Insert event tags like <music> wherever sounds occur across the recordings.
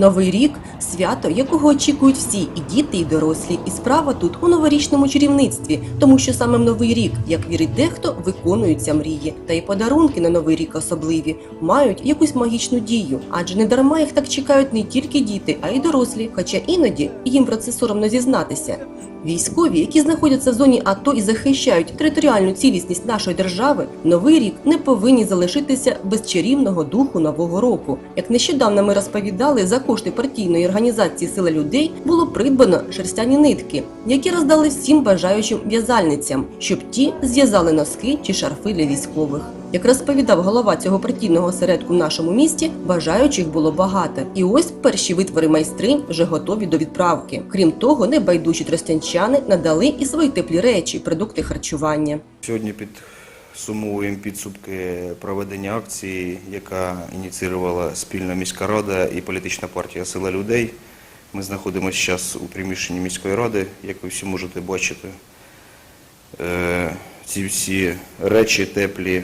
Новий рік свято, якого очікують всі і діти, і дорослі. І справа тут у новорічному чарівництві, тому що саме в новий рік, як вірить дехто, виконуються мрії. Та й подарунки на новий рік особливі мають якусь магічну дію, адже не дарма їх так чекають не тільки діти, а й дорослі. Хоча іноді їм про це соромно зізнатися. Військові, які знаходяться в зоні АТО і захищають територіальну цілісність нашої держави, новий рік не повинні залишитися без чарівного духу нового року. Як нещодавно ми розповідали, за кошти партійної організації Сила людей було придбано шерстяні нитки, які роздали всім бажаючим в'язальницям, щоб ті зв'язали носки чи шарфи для військових. Як розповідав голова цього партійного осередку в нашому місті, бажаючих було багато. І ось перші витвори майстринь вже готові до відправки. Крім того, небайдужі тростянчани надали і свої теплі речі, продукти харчування. Сьогодні підсумовуємо підсумки проведення акції, яка ініціювала спільна міська рада і політична партія Сила людей. Ми знаходимося зараз у приміщенні міської ради, як ви всі можете бачити. Е, Ці всі речі теплі,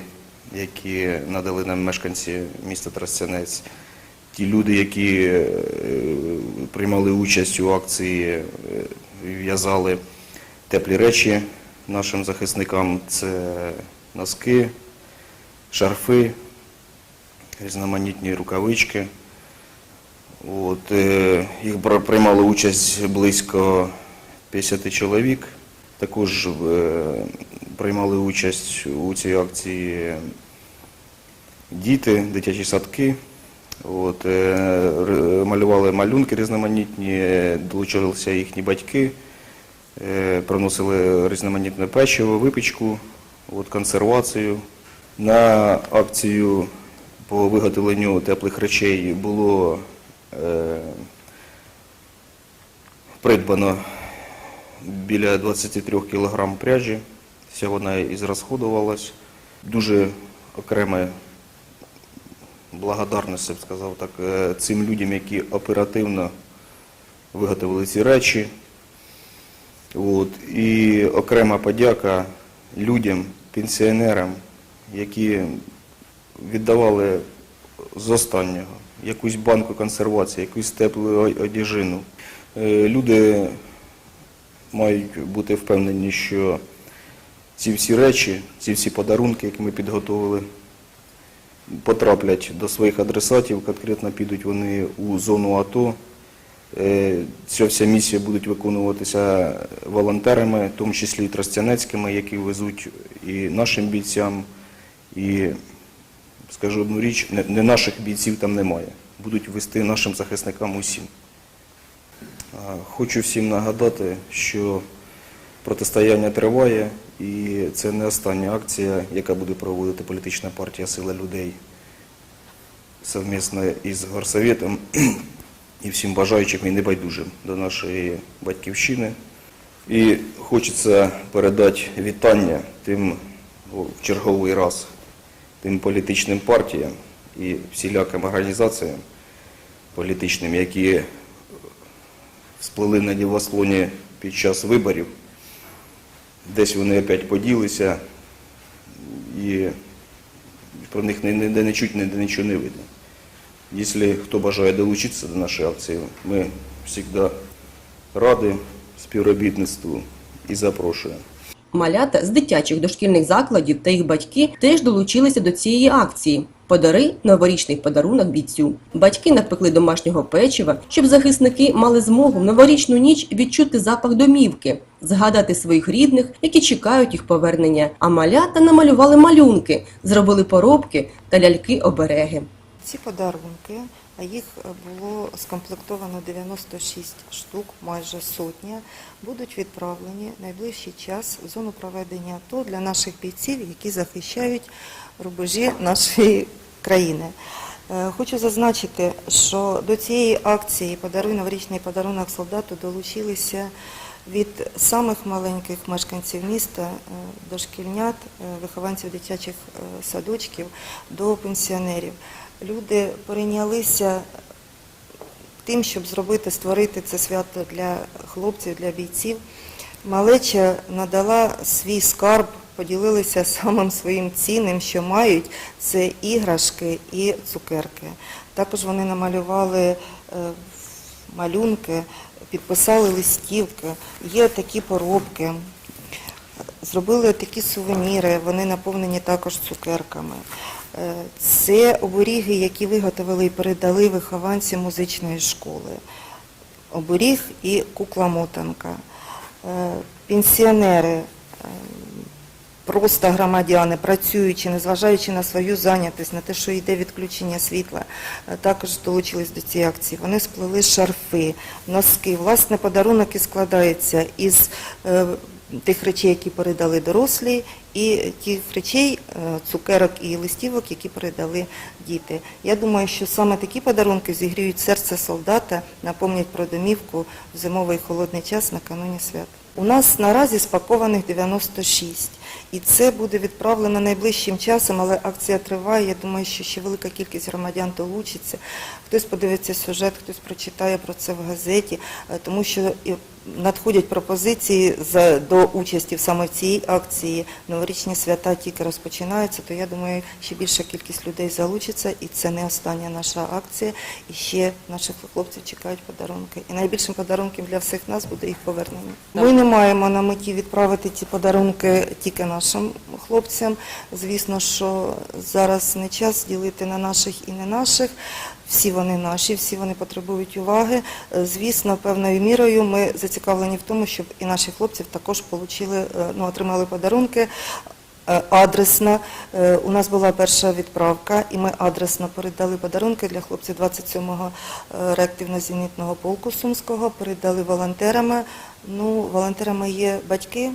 які надали нам мешканці міста Тростянець, ті люди, які е, приймали участь у акції, е, в'язали теплі речі нашим захисникам. Це носки, шарфи, різноманітні рукавички. От, е, їх приймало участь близько 50 чоловік. Також приймали участь у цій акції діти, дитячі садки. От, е, малювали малюнки різноманітні, долучилися їхні батьки, е, приносили різноманітне печиво, випічку, от, консервацію. На акцію по виготовленню теплих речей було е, придбано біля 23 кг пряжі. Вся вона і зрасходувалась. Дуже окреме благодарність, я б сказав так, е, цим людям, які оперативно виготовили ці речі. От. І окрема подяка людям, пенсіонерам, які віддавали з останнього якусь банку консервації, якусь теплу о- одежину. Е, Люди мають бути впевнені, що ці всі речі, ці всі подарунки, які ми підготовили, потраплять до своїх адресатів, конкретно підуть вони у зону АТО. Е, Ця вся місія буде виконуватися волонтерами, в тому числі і тростянецькими, які везуть і нашим бійцям, і, скажу одну річ, не наших бійців там немає. Будуть вести нашим захисникам усім. Хочу всім нагадати, що протистояння триває, і це не остання акція, яка буде проводити політична партія Сила людей совмісно із Горсоветом і всім бажаючим і небайдужим до нашої батьківщини. І хочеться передати вітання тим в черговий раз тим політичним партіям і всіляким організаціям політичним, які сплили на дівослоні під час виборів. Десь вони опять поділися і про них ніде не чуть, ніде нічого не видно. Якщо хто бажає долучитися до нашої акції, ми завжди раді співробітництву і запрошуємо. Малята з дитячих дошкільних закладів та їх батьки теж долучилися до цієї акції. Подари новорічний подарунок бійцю. Батьки напекли домашнього печива, щоб захисники мали змогу в новорічну ніч відчути запах домівки, згадати своїх рідних, які чекають їх повернення. А малята намалювали малюнки, зробили поробки та ляльки-обереги. Ці подарунки, а їх було скомплектовано 96 штук, майже сотня, будуть відправлені найближчий час в зону проведення АТО для наших бійців, які захищають рубежі нашої країни. Е, Хочу зазначити, що до цієї акції «Подаруй новорічний подарунок солдату» долучилися від самих маленьких мешканців міста, е, дошкільнят, е, вихованців дитячих садочків до пенсіонерів. Люди перейнялися тим, щоб зробити, створити це свято для хлопців, для бійців. Малеча надала свій скарб поділилися самим своїм цінним, що мають, це іграшки і цукерки. Також вони намалювали е, малюнки, підписали листівки, є такі поробки. Зробили такі сувеніри, вони наповнені також цукерками. Е, Це оберіги, які виготовили і передали вихованці музичної школи. Оберіг і кукла-мотанка. Е, Пенсіонери, просто громадяни, працюючи, незважаючи на свою зайнятість, на те, що йде відключення світла, е, також долучились до цієї акції. Вони сплели шарфи, носки. Власне, подарунок і складається із е, тих речей, які передали дорослі, і тих речей, е, цукерок і листівок, які передали діти. Я думаю, що саме такі подарунки зігріють серце солдата, напомнять про домівку в зимовий холодний час накануні свят. У нас наразі спакованих 96. І це буде відправлено найближчим часом, але акція триває. Я думаю, що ще велика кількість громадян долучиться. Хтось подивиться сюжет, хтось прочитає про це в газеті, е, тому що надходять пропозиції за- до участі саме в цій акції. Новорічні свята тільки розпочинаються, то я думаю, ще більша кількість людей залучиться, і це не остання наша акція. І ще наших хлопців чекають подарунки. І найбільшим подарунком для всіх нас буде їх повернення. Ми не маємо на меті відправити ці подарунки тільки нашим хлопцям. Звісно, що зараз не час ділити на наших і не наших. Всі вони наші, всі вони потребують уваги. Е, Звісно, певною мірою ми зацікавлені в тому, щоб і наші хлопці також получили, е, ну, отримали подарунки е, адресно. У нас була перша відправка, і ми адресно передали подарунки для хлопців 27-го е, реактивно-зенітного полку Сумського, передали волонтерами. Ну, волонтерами є батьки,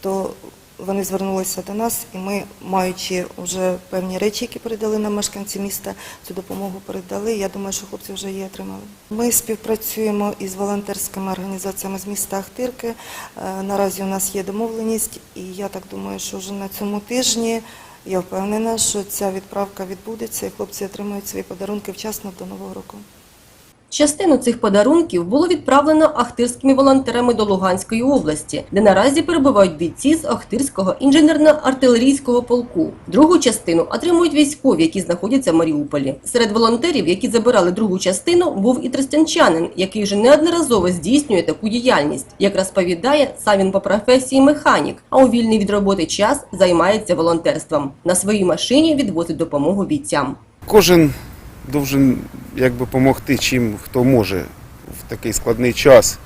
то вони звернулися до нас, і ми, маючи вже певні речі, які передали нам мешканці міста, цю допомогу передали. Я думаю, що хлопці вже її отримали. Ми співпрацюємо із волонтерськими організаціями з міста Ахтирки. Е, Наразі у нас є домовленість, і я так думаю, що вже на цьому тижні я впевнена, що ця відправка відбудеться, і хлопці отримають свої подарунки вчасно до Нового року. Частину цих подарунків було відправлено ахтирськими волонтерами до Луганської області, де наразі перебувають бійці з Ахтирського інженерно-артилерійського полку. Другу частину отримують військові, які знаходяться в Маріуполі. Серед волонтерів, які забирали другу частину, був і тростянчанин, який вже неодноразово здійснює таку діяльність. Як розповідає, сам він по професії механік, а у вільний від роботи час займається волонтерством. На своїй машині відвозить допомогу бійцям. Кожен должен якби допомогти чим хто може в такий складний час.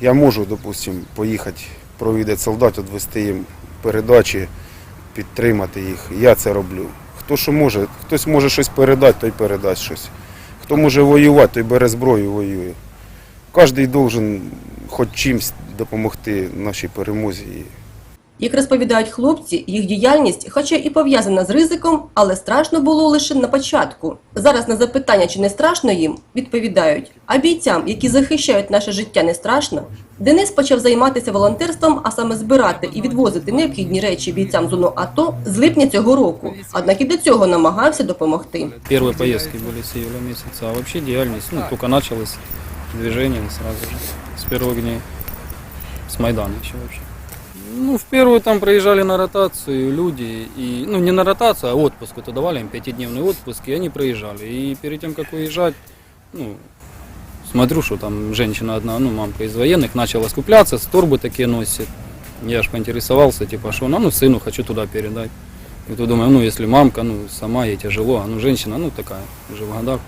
Я можу, допустимо, поїхати провідати солдат, відвести їм передачі, підтримати їх. Я це роблю. Хто що може, хтось може щось передати, той передасть щось. Хто може воювати, той бере зброю, воює. Кожен должен хоч чимось допомогти нашій перемозі. Як розповідають хлопці, їх діяльність, хоча і пов'язана з ризиком, але страшно було лише на початку. Зараз на запитання, чи не страшно їм, відповідають: а бійцям, які захищають наше життя, не страшно. Денис почав займатися волонтерством, а саме збирати і відвозити необхідні речі бійцям зону АТО з липня цього року. Однак і до цього намагався допомогти. Первые поездки были с июля месяца, а вообще деятельность, ну, только началось движение сразу же, с первых дней, с Майдана еще вообще. Ну, в первую там проезжали на ротацию люди, и, ну, не на ротацию, а отпуск, это давали им пятидневный отпуск, и они проезжали. И перед тем, как уезжать, ну, смотрю, что там женщина одна, ну, мамка из военных, начала скупляться, с торбы такие носит. Я ж поинтересовался, типа, что она, ну, сыну хочу туда передать. И то думаю, ну, если мамка, ну, сама ей тяжело, а ну, женщина, ну, такая, уже в годах.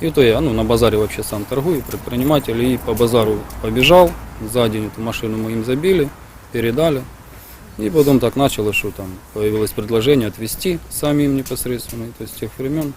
И то я, ну, на базаре вообще сам торгую, предприниматель, и по базару побежал, за день эту машину мы им забили, передали. И потом так началось, что там появилось предложение отвезти самим непосредственно, то есть с тех времен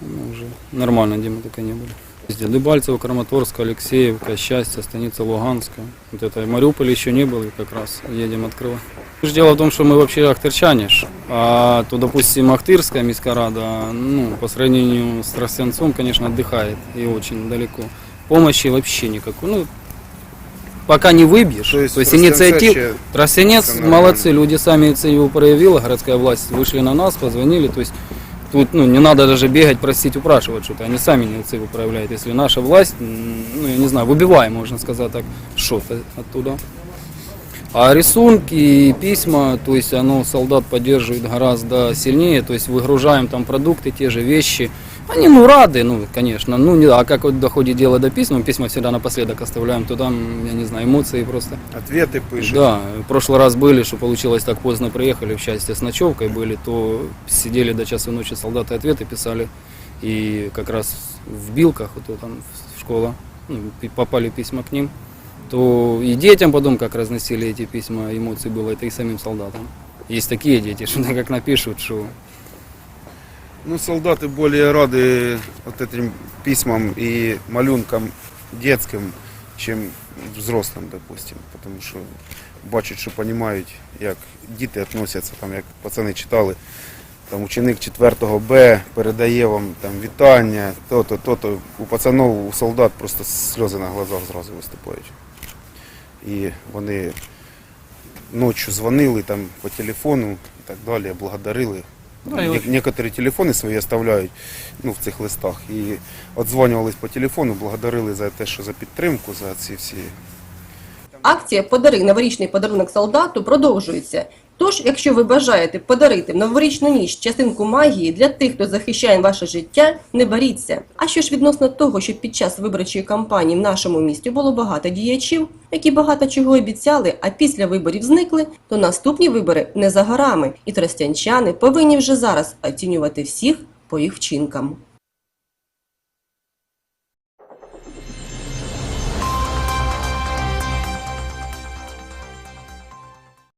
ну, уже нормально, где мы только не были. Дебальцево, Краматорск, Алексеевка, Счастье, станица Луганская. Вот это Мариуполь еще не был, и как раз едем открывать. Дело в том, что мы вообще ахтырчане, а то, допустим, Ахтырская мискарада, ну, по сравнению с Тростянцом, конечно, отдыхает и очень далеко. Помощи вообще никакой. Ну, пока не выбьешь. То есть то есть инициатив... нормально. молодцы, люди сами инициативу проявила, городская власть вышли на нас, позвонили, то есть Тут ну, не надо даже бегать, просить, упрашивать что-то. Они сами инициативу проявляют. Если наша власть, ну, я не знаю, выбиваем, можно сказать так, что-то оттуда. А рисунки и письма, то есть оно солдат поддерживает гораздо сильнее, то есть выгружаем там продукты, те же вещи. Они, ну, рады, ну, конечно, ну, не, а как вот доходит дело до письма, письма всегда напоследок оставляем, то там, я не знаю, эмоции просто. Ответи пишуть. Да, в прошлый раз были, что получилось так поздно приехали, в счастье с ночевкой были, то сидели до часу ночи солдаты ответы писали, и как раз в Билках, вот там школа, ну, попали письма к ним, то и детям потом как разносили эти письма, эмоции было, это и самим солдатам. Есть такие дети, <laughs> что как напишут, что Ну, солдаты более рады вот этим письмам и малюнкам детским, чем взрослым, допустим. Потому що бачать, що розуміють, як діти відносяться, там, як пацани читали, там ученик 4 Б передає вам там вітання, то-то, то-то. У пацанов, у солдат просто сльози на глазах зразу виступають. І вони ночі дзвонили там по телефону і так далі, благодарили. Ні- от- телефони свої оставляють ну, в цих листах. І отдзвонювались по телефону, благодарили за те, що за підтримку, за ці всі Акція Подари новорічний подарунок солдату продовжується. Тож, якщо ви бажаєте подарити в новорічну ніч частинку магії для тих, хто захищає ваше життя, не боріться. А що ж відносно того, що під час виборчої кампанії в нашому місті було багато діячів, які багато чого обіцяли, а після виборів зникли, то наступні вибори не за горами, і тростянчани повинні вже зараз оцінювати всіх по їх вчинкам.